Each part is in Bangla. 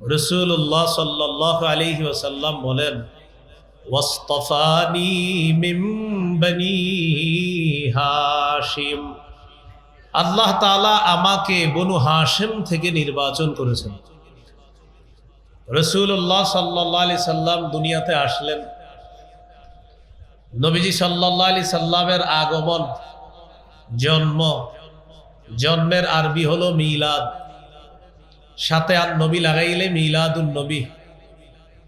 রসুল্লাহ সাল্লাহ আলহি ওসাল্লাম বলেন হাশিম। আল্লাহ আমাকে বনু হাশিম থেকে নির্বাচন করেছেন। রসুল্লাহ সাল্লাহ আলি সাল্লাম দুনিয়াতে আসলেন। নবীজি সাল্লাহ আলি সাল্লামের আগমন, জন্ম, জন্মের আরবি হলো মিলাদ। সাথে আর নবী লাগাইলে মিলাদুল নবী।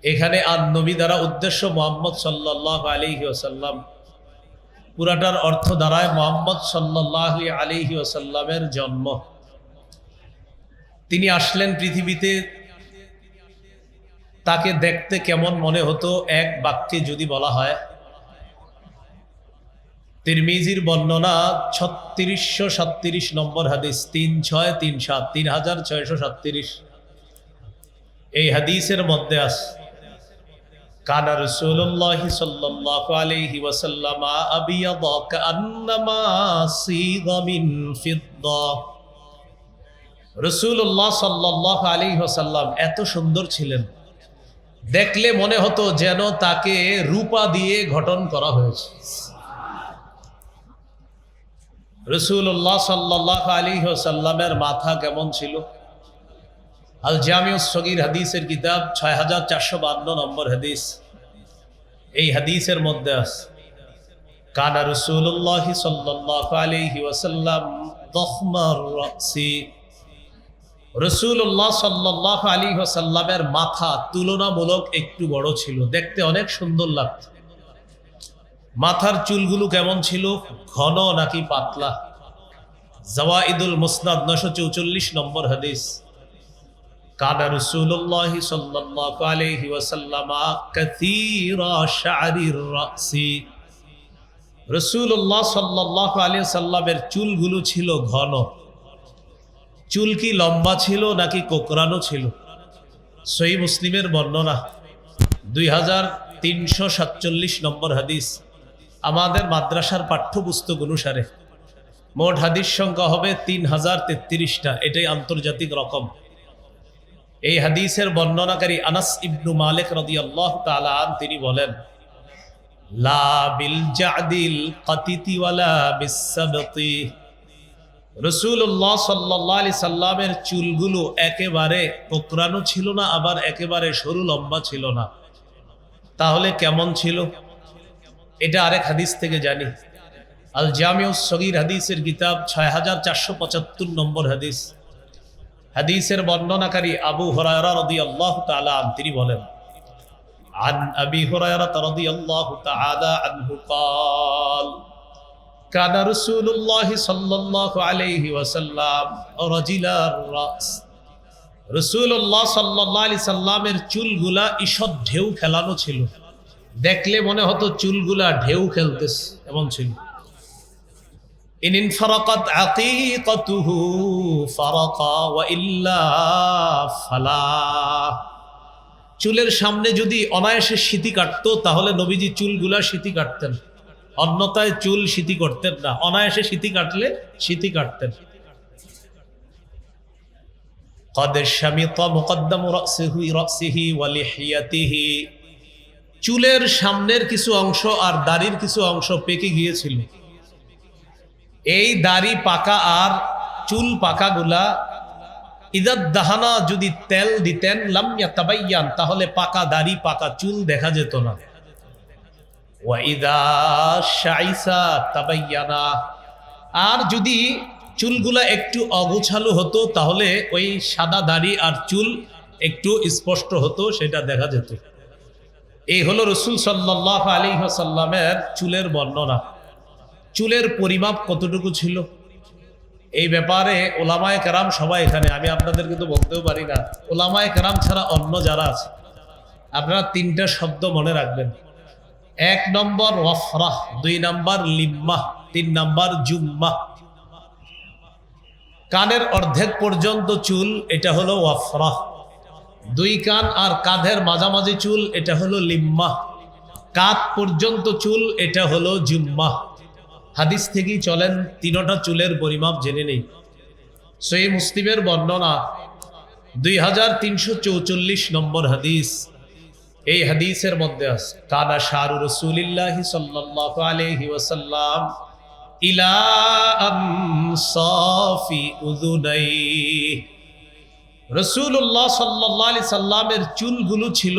এখানে আর নবী দ্বারা উদ্দেশ্য মোহাম্মদ সাল্লাহ আলিহি ওসাল্লাম পুরাটার অর্থ দ্বারায় মোহাম্মদ সাল্লাহ আলিহি ওসাল্লামের জন্ম। তিনি আসলেন পৃথিবীতে। তাকে দেখতে কেমন মনে হতো? এক বাক্যে যদি বলা হয় তিরমিজির বর্ণনা ছত্রিশশো সাতত্রিশ নম্বর হাদিস, তিন ছয় তিন সাত, তিন হাজার ছয়শো সাতত্রিশ। এই হাদিসের মধ্যে আস কানা রসুল্লাহ সাল্লাহ আলাইহি ওয়াসাল্লাম আবিয়াদ কান্নামা সিগা মিন ফিদ্দা। রসুল্লাহ সাল্লাহ আলাইহি ওয়াসাল্লাম এত সুন্দর ছিলেন। দেখলে মনে হতো যেন তাকে রূপা দিয়ে গঠন করা হয়েছে। রসুল্লাহ সাল্লাহ আলী সাল্লামের মাথা কেমন ছিল? আল জামিউ সগির হাদিসের কিতাব ছয় হাজার চারশো বান্ন নম্বর হাদিস। এই হাদিসের মধ্যে আছে, কানা রসুল্লাহ সাল্লাহ আলহি ওয়াসাল্লাম রাসি। রসুল্লাহ সাল্লাহ আলী ওসাল্লামের মাথা তুলনামূলক একটু বড় ছিল, দেখতে অনেক সুন্দর লাগত মাথার চুলগুলো কেমন ছিল? ঘন নাকি পাতলা? জওয়াইদুল মুসনাদ নশো চৌচল্লিশ নম্বর হাদিস। কানা চুলগুলো ছিল ঘন। চুল কি লম্বা ছিল নাকি কোকরানো ছিল? সই মুসলিমের বর্ণনা। দুই হাজার তিনশো সাতচল্লিশ নম্বর হাদিস। আমাদের মাদ্রাসার পাঠ্যপুস্তক অনুসারে মোট হাদিস সংখ্যা হবে তিন হাজার তেত্রিশটা। এটাই আন্তর্জাতিক রকম। এই হাদিসের বর্ণনাকারী আনাস ইবনু মালিক রদি আল্লাহ তালান তিনি বলেন রসুল্লাহ সাল্লাহ আলি সাল্লামের চুলগুলো একেবারে কোকরানো ছিল না, আবার একেবারে সরু লম্বা ছিল না। তাহলে কেমন ছিল? এটা আরেক হাদিস থেকে জানি আল জামিউ সগির হাদিসের কিতাব ছয় হাজার চারশো পঁচাত্তর নম্বর হাদিস হাদিসের বর্ণনাকারী আবু হরায়রা রদি আল্লাহ তালা তিনি বলেন عن أبي هريرة رضي الله تعالى عنه قال كان رسول الله صلى الله عليه وسلم رجل الرأس রসুল্লাহ সাল্লাহ আলি সাল্লামের চুলগুলা ঈষৎ ঢেউ খেলানো ছিল দেখলে মনে হতো চুলগুলা ঢেউ খেলতেছে এমন ছিল ইনিন ফারাকাত আকিকাতুহু ফারাকা ওয়া ইল্লা ফালা চুলের সামনে যদি অনায়াসে স্মৃতি কাটতো তাহলে নবীজি চুলগুলা স্মৃতি কাটতেন অন্যতায় চুল স্মৃতি করতেন না অনায়াসে স্মৃতি কাটলে স্মৃতি কাটতেন قد شمط مقدم رأسه رأسه ولحيته চুলের সামনের কিছু অংশ আর দাড়ির কিছু অংশ পেকে গিয়েছিল। এই দাড়ি পাকা আর চুল পাকাগুলা ইদার দাহানা, যদি তেল দিতেন লামিয়া তাবাইয়ান তাহলে পাকা দাড়ি, পাকা চুল দেখা যেত না। তাবাইয়ানা আর যদি চুলগুলা একটু অগোছালো হতো, তাহলে ওই সাদা দাড়ি আর চুল একটু স্পষ্ট হতো, সেটা দেখা যেত। এই হলো রসুল সাল্লাহ আলী সাল্লামের চুলের বর্ণনা। চুলের পরিমাপ কতটুকু ছিল? এই ব্যাপারে ওলামায় কেরাম সবাই এখানে আমি আপনাদের কিন্তু বলতেও পারি না। ওলামায় কেরাম ছাড়া অন্য যারা আছে, আপনারা তিনটা শব্দ মনে রাখবেন। এক নম্বর ওয়াফরাহ, দুই নম্বর লিম্মাহ, তিন নম্বর জুম্মাহ। কানের অর্ধেক পর্যন্ত চুল, এটা হলো ওয়াফরাহ। দুই কান আর কাঁধের মাঝামাঝি চুল, এটা হলো লিম্মা কাত পর্যন্ত চুল, এটা হলো জুম্মা হাদিস থেকেই চলেন, তিনটা চুলের পরিমাপ জেনে নেই। সেই মুসলিমের বর্ণনা, দুই হাজার তিনশো চৌচল্লিশ নম্বর হাদিস। এই হাদিসের মধ্যে আছে, কানা শাহরু রসুলিল্লাহি সাল্লাল্লাহু আলাইহি ওয়াসাল্লাম ইলা আনসাফি উযুনাই রসুল্লাহ সাল্লাহ আলি সাল্লামের চুলগুলো ছিল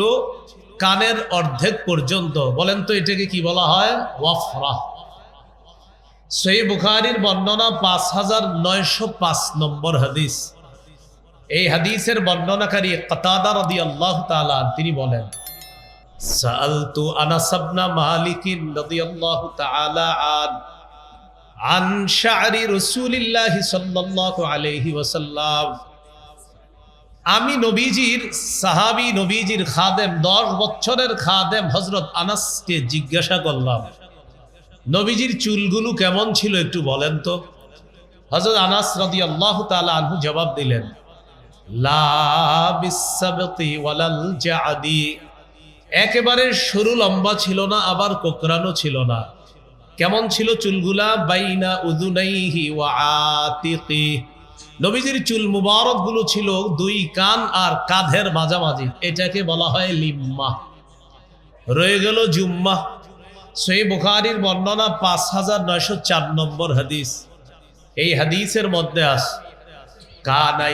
কানের অর্ধেক পর্যন্ত। বলেন তো এটাকে কি বলা হয়? ওয়াফরা। সই বুখারির বর্ণনা পাঁচ হাজার নয়শো পাঁচ নম্বর হাদিস। এই হাদিসের বর্ণনাকারী কতাদা রদি আল্লাহ তালা তিনি বলেন সালতু আনাসাবনা মালিকিন রাদিয়াল্লাহু তাআলা আন আন শা'রি রাসূলিল্লাহি সাল্লাল্লাহু আলাইহি ওয়াসাল্লাম আমি নবীজির, সাহাবি নবীজির খাদেম, দশ বছরের খাদেম হজরত আনাসকে জিজ্ঞাসা করলাম, নবীজির চুলগুলো কেমন ছিল একটু বলেন তো? হজরত আনাস রদি আল্লাহ তালা আনহু জবাব দিলেন একেবারে সরু লম্বা ছিল না, আবার কোকরানো ছিল না। কেমন ছিল চুলগুলা? বাইনা উদুনাইহি ওয়া আতিকি। নবীজির চুল মুবারকগুলো ছিল দুই কান আর কাঁধের মাঝামাঝি। এটাকে বলা হয় লিম্মা। রয়ে গেল জুম্মা। সেই বুখারির বর্ণনা পাঁচ হাজার নয়শো চার নম্বর হাদিস। এই হাদিসের মধ্যে আস, কানা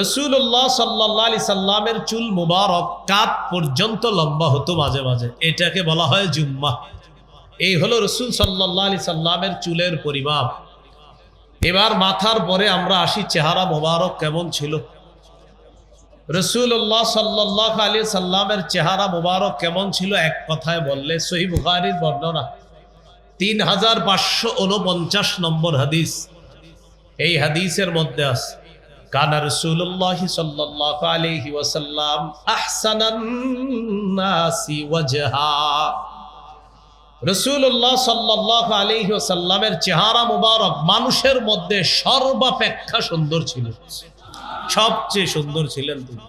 রসুল্লাহ সাল্লাহ আলি সাল্লামের চুল মুবারক কাত পর্যন্ত লম্বা হতো মাঝে মাঝে। এটাকে বলা হয় জুম্মা। এই হলো রসুল সাল্লাহ আলি সাল্লামের চুলের পরিমাপ। এবার মাথার পরে আমরা আসি, চেহারা মোবারক কেমন ছিল? রসুল্লাহ সাল্লাহ আলী সাল্লামের চেহারা মোবারক কেমন ছিল? এক কথায় বললে সহি বুখারির বর্ণনা। তিন হাজার পাঁচশো উনপঞ্চাশ নম্বর হাদিস। এই হাদিসের মধ্যে আছে কানা রসুল্লাহ সাল্লাহ আলহি ওয়াসাল্লাম আহসানান্নাসি ওয়াজহা। রসুল্লাহ সাল্লাহ আলহি ওসাল্লামের চেহারা মুবারক মানুষের মধ্যে সর্বাপেক্ষা সুন্দর ছিল সবচেয়ে সুন্দর ছিলেন তিনি।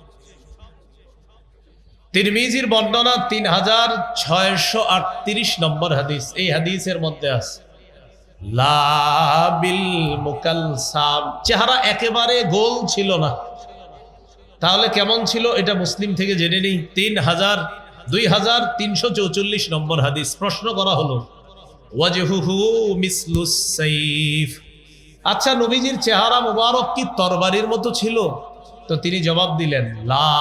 তিরমিজির বর্ণনা তিন হাজার ছয়শো আটত্রিশ নম্বর হাদিস। এই হাদিসের মধ্যে আছে। লাবিল চেহারা একেবারে গোল ছিল না। তাহলে কেমন ছিল এটা মুসলিম থেকে জেনে নিই। তিন হাজার, দুই হাজার তিনশো চৌচল্লিশ নম্বর হাদিস। প্রশ্ন করা হলো সাইফ। আচ্ছা নবীজির চেহারা মুবারক কি তরবারির মতো ছিল? তো তিনি জবাব দিলেন লা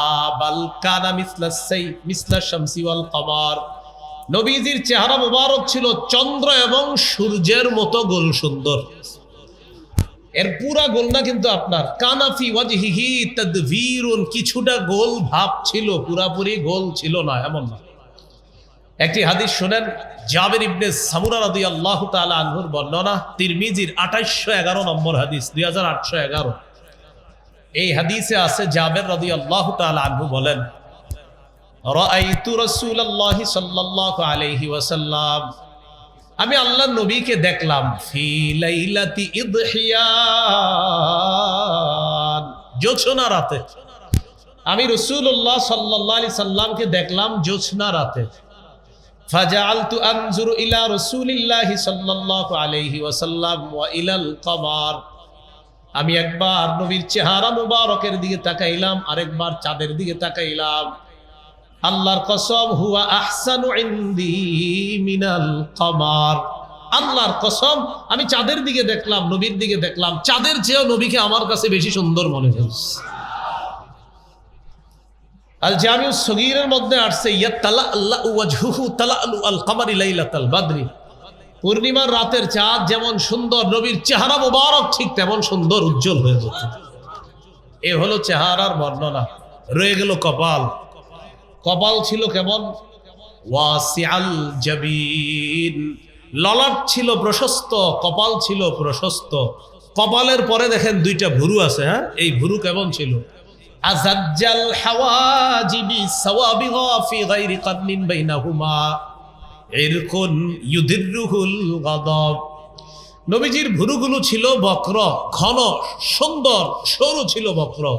বাল কানা মিসলাস সাই মিসলা শামসি ওয়াল কমার। নবীজির চেহারা মুবারক ছিল চন্দ্র এবং সূর্যের মতো গোল সুন্দর। এর পুরা গোল না কিন্তু আপনার কানাফি ওয়াজহিহি তাদভীরুন কিছুটা গোল ভাব ছিল, পুরাপুরি গোল ছিল না, এমন না। একটি হাদিস শুনেন, জাবের ইবনে সামুরা রাদিয়াল্লাহু তাআলা আনহুর বর্ণনা, তিরমিজির 2811 নম্বর হাদিস 2811 এই হাদিসে আছে জাবের রাদিয়াল্লাহু তাআলা আনহু বলেন ওয়াসাল্লাম। আমি আল্লাহ নবীকে দেখলাম। জোছনা রাতে। আমি রসুল্লাহ সাল্লাহ আলি সাল্লামকে দেখলাম জোছনা রাতে। ইলা ওয়াসাল্লাম আমি একবার নবীর চেহারা মুবারকের দিকে তাকাইলাম, আরেকবার চাঁদের দিকে তাকাইলাম। আল্লাহর কসম, হুয়া আহসানু ইনদি মিনাল কমার। আল্লাহর কসম, আমি চাঁদের দিকে দেখলাম, নবীর দিকে দেখলাম। চাঁদের চেয়েও নবীকে আমার কাছে বেশি সুন্দর মনে হয়েছে। আল জামিউ সগীরের মধ্যে আসছে ইয়া তালা আল্লাহ ওয়াজহুহু তালা আল কামারি লাইলাতাল বাদরি। পূর্ণিমার রাতের চাঁদ যেমন সুন্দর, নবীর চেহারা মোবারক ঠিক তেমন সুন্দর, উজ্জ্বল হয়ে যেত। এ হলো চেহারার বর্ণনা। রয়ে গেল কপাল। কপাল ছিল কেমন? ওয়াসিআল জাবিন। ললাট ছিল প্রশস্ত, কপাল ছিল প্রশস্ত। কপালের পরে দেখেন দুইটা ভুরু আছে হ্যাঁ? এই ভুরু কেমন ছিল? আজাজ্জাল হাওয়াজিবি সাওয়াবিগা ফি গায়রি কাদনিন বাইনাহুমা। ইরকুন ইউদিররুহুল গাদাব। নবীজির ভুরুগুলো ছিল বক্র, ঘন, সুন্দর, সরু ছিল বক্র।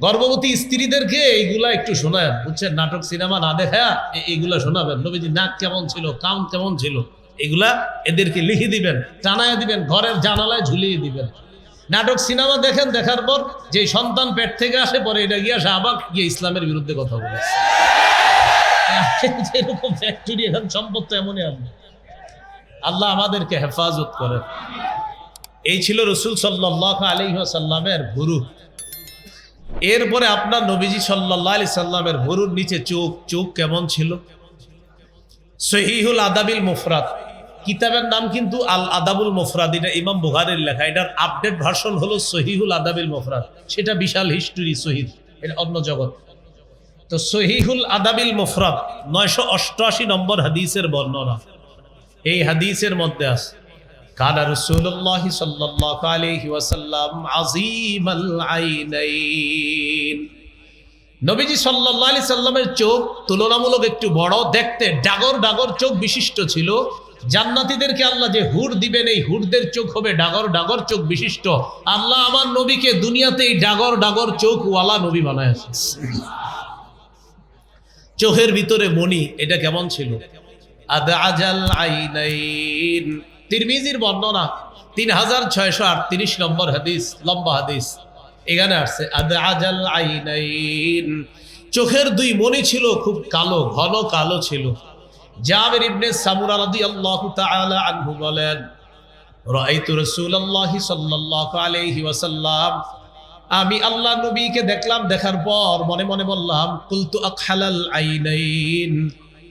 গর্ভবতী স্ত্রীদেরকে এইগুলা একটু শোনায়। বুঝছেন? নাটক, সিনেমা না দেখা এইগুলা শোনাবেন। নবীজি নাক কেমন ছিল কাম কেমন ছিল? এগুলা এদেরকে লিখে দিবেন, টানায় দিবেন, ঘরের জানালায় ঝুলিয়ে দিবেন। নাটক, সিনেমা দেখেন, দেখার পর যে সন্তান পেট থেকে আসে, পরে এটা গিয়া শাহবাগ গিয়ে ইসলামের বিরুদ্ধে কথা বলেছে যেরকম ফ্যাক্টরি এখন সম্পদ তো এমনই আনবে আল্লাহ আমাদেরকে হেফাজত করেন। এই ছিল রসুল সাল্লাহ আলহিহাসাল্লামের গুরু। এরপরে আপনার নবীজি সাল্লাহ আলি সাল্লামের ভরুর নিচে চোখ চোখ কেমন ছিল? সহিহুল আদাবিল মুফরাদ। কিতাবের নাম কিন্তু আল আদাবুল মুফরাদ, এটা ইমাম বুহারের লেখা। এটার আপডেট ভার্সন হলো সহিহুল আদাবিল মুফরাদ। সেটা বিশাল হিস্টোরি শহীদ এটা অন্য জগৎ। তো সহিহুল আদাবিল মুফরাদ, নয়শো অষ্টআশি নম্বর হাদিসের বর্ণনা। এই হাদিসের মধ্যে আছে। কান রসুল্লাহ সাল্লাহ আলহি ওয়াসাল্লাম আজিম নবীজি সাল্লাহ আলি সাল্লামের চোখ তুলনামূলক একটু বড়, দেখতে ডাগর ডাগর চোখ বিশিষ্ট ছিল। জান্নাতীদেরকে আল্লাহ যে হুর দিবেন, এই হুরদের চোখ হবে ডাগর ডাগর চোখ বিশিষ্ট। আল্লাহ আমার নবীকে দুনিয়াতে এই ডাগর ডাগর চোখ ওয়ালা নবী বানায় চোখের ভিতরে মণি, এটা কেমন ছিল? আদাজাল আইনাইন। তিরমিজির বর্ণনা তিন হাজার ছয়শো আটত্রিশ নম্বর হাদিস, লম্বা হাদিস। এখানে আসছে আদাজাল আইনাইন। চোখের দুই মণি ছিল, খুব কালো, ঘন কালো ছিল। জাবের ইবনে সামুরা রাদিয়াল্লাহু তাআলা আনহু বলেন, রাআইতু রাসূলুল্লাহি সাল্লাল্লাহু আলাইহি ওয়াসাল্লাম। আমি আল্লাহ নবীকে দেখলাম, দেখার পর মনে মনে বললাম, কুলতু আকহালাল আইনাইন।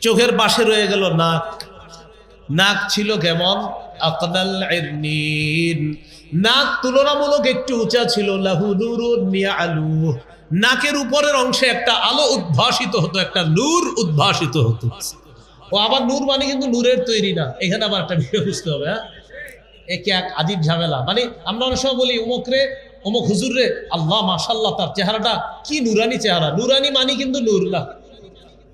চোখের পাশে রয়ে গেল নাক। নাক ছিল কেমন? নাক তুলনামূলক একটু উঁচা ছিল। আলু নাকের উপরের অংশে একটা আলো উদ্ভাসিত হতো, একটা নূর উদ্ভাসিত হতো। ও আবার নূর মানে কিন্তু নূরের তৈরি না। এখানে আবার একটা বিষয় বুঝতে হবে হ্যাঁ? একে এক আদিব ঝামেলা। মানে আমরা অনেক সময় বলি অমুক রে অমুক হুজুর রে, আল্লাহ মাশাল্লাহ তার চেহারাটা কি নুরানি চেহারা? নুরানি মানে কিন্তু নূর না।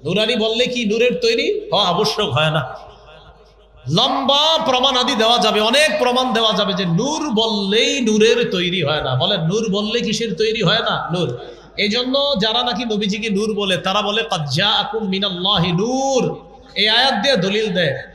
নুরানি বললে কি, নূরের তৈরি? হ, আবশ্যক হয় না। লম্বা প্রমাণ আদি দেওয়া যাবে, অনেক প্রমাণ দেওয়া যাবে যে নূর বললেই নূরের তৈরি হয় না। বলে নূর বললে কিসের তৈরি হয় না? নূর। এই জন্য যারা নাকি নবীজিকে নূর বলে, তারা বলে কাজ্জা আকুম মিনাল্লাহি নূর। এই আয়াত দিয়ে দলিল দেয়।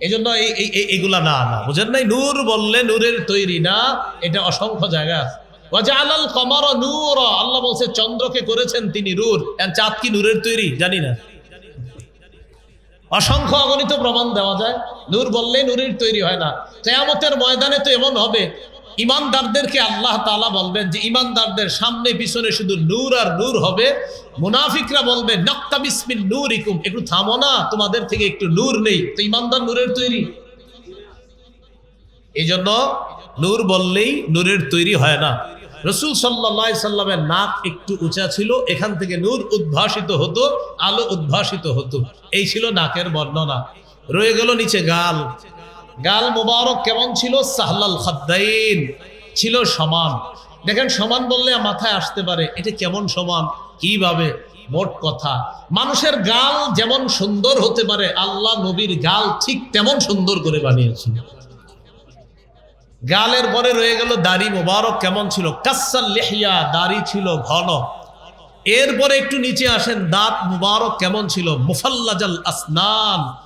এই জন্য এই, এই- এই- না না। বুঝেন নাই? নূর বললে নূরের তৈরি না, এটা অসংখ্য জায়গা আছে। ওয়াজালাল কমর আল্লাহ বলছে, চন্দ্রকে করেছেন তিনি নূর। চাঁদ কি নূরের তৈরি? জানি না। অসংখ্য অগণিত প্রমাণ দেওয়া যায়। নূর বললে নূরের তৈরি হয় না। কেয়ামতের ময়দানে তো এমন হবে। ইমানদারদেরকে আল্লাহ তাআলা বলবেন যে ইমানদারদের সামনে, পিছনে শুধু নূর আর নূর হবে। মুনাফিকরা বলবে, নক্তা বিসমিল নূর ইকুম একটু থামো না, তোমাদের থেকে একটু নূর নেই। তো ইমানদার নূরের তৈরি। এই জন্য নূর বললেই নূরের তৈরি হয় না। রসুল সাল্লাহ সাল্লামের নাক একটু উঁচা ছিল, এখান থেকে নূর উদ্ভাসিত হতো, আলো উদ্ভাসিত হতো। এই ছিল নাকের বর্ণনা। রয়ে গেল নিচে গাল। গাল মোবারক কেমন ছিল? সাহলাল খাদ্দাইন। ছিল সমান। দেখেন, সমান বললে মাথায় আসতে পারে, এটা কেমন সমান? কীভাবে? মোট কথা। মানুষের গাল যেমন সুন্দর হতে পারে, আল্লাহ নবীর গাল ঠিক তেমন সুন্দর করে বানিয়েছেন। গালের পরে রয়ে গেল দাড়ি মোবারক কেমন ছিল? কাসাল লেহিয়া, দাড়ি ছিল ঘন। এরপরে একটু নিচে আসেন, দাঁত মুবারক কেমন ছিল? মুফাল্লাজাল আসনান।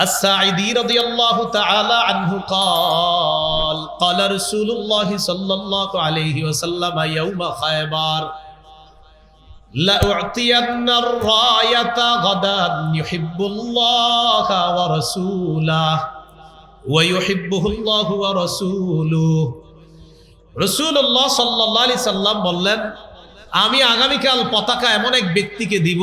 الساعدي رضي الله تعالى عنه قال قال رسول الله صلى الله عليه وسلم يوم خيبر لأعطين الراية غدا يحب الله ورسوله ويحبه الله ورسوله رسول الله صلى الله عليه وسلم বললেন আমি আগামীকাল পতাকা এমন এক ব্যক্তিকে দিব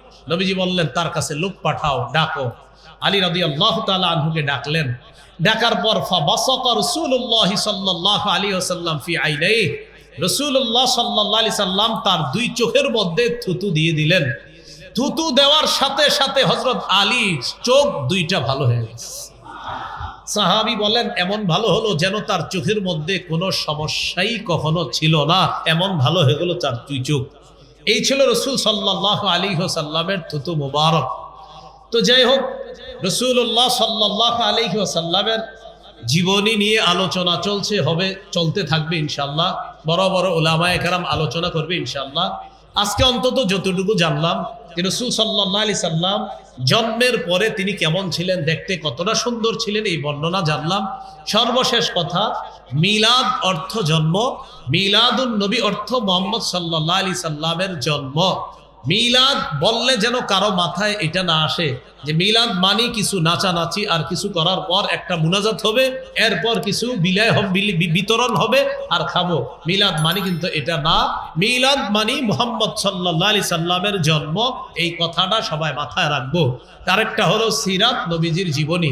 নবীজি বললেন, তার কাছে লোক পাঠাও, ডাকো। আলী রাদি আল্লাহ আনহুকে ডাকলেন। ডাকার পর ফি সাল্লাম তার দুই চোখের মধ্যে থুতু দিয়ে দিলেন। থুতু দেওয়ার সাথে সাথে হজরত আলী চোখ দুইটা ভালো হয়ে সাহাবি বলেন, এমন ভালো হলো যেন তার চোখের মধ্যে কোনো সমস্যাই কখনো ছিল না। এমন ভালো হয়ে গেল তার দুই চোখ। এই ছিল রসুল সাল্লাহ আলী সাল্লামের থুতু মুবারক। তো যাই হোক রসুল্লাহ সাল্লাহ আলী সাল্লামের জীবনী নিয়ে আলোচনা চলছে, হবে, চলতে থাকবে ইনশাল্লাহ বড় বড় ওলামায় কারাম আলোচনা করবে ইনশাল্লাহ আজকে অন্তত যতটুকু জানলাম সাল্লাম জন্মের পরে তিনি কেমন ছিলেন, দেখতে কতটা সুন্দর ছিলেন, এই বর্ণনা জানলাম। সর্বশেষ কথা, মিলাদ অর্থ জন্ম মিলাদুল নবী অর্থ মোহাম্মদ সাল্লাহ আলি সাল্লামের জন্ম। মিলাদ বললে যেন কারও মাথায় এটা না আসে যে মিলাদ মানি কিছু নাচানাচি আর কিছু করার পর একটা মুনাজাত হবে, এরপর কিছু বিলয় বিতরণ হবে আর খাব। মিলাদ মানি কিন্তু এটা না। মিলাদ মানি মোহাম্মদ সাল্লাহ সাল্লামের জন্ম। এই কথাটা সবাই মাথায় রাখব। আরেকটা হলো সিরাত নবীজির জীবনী।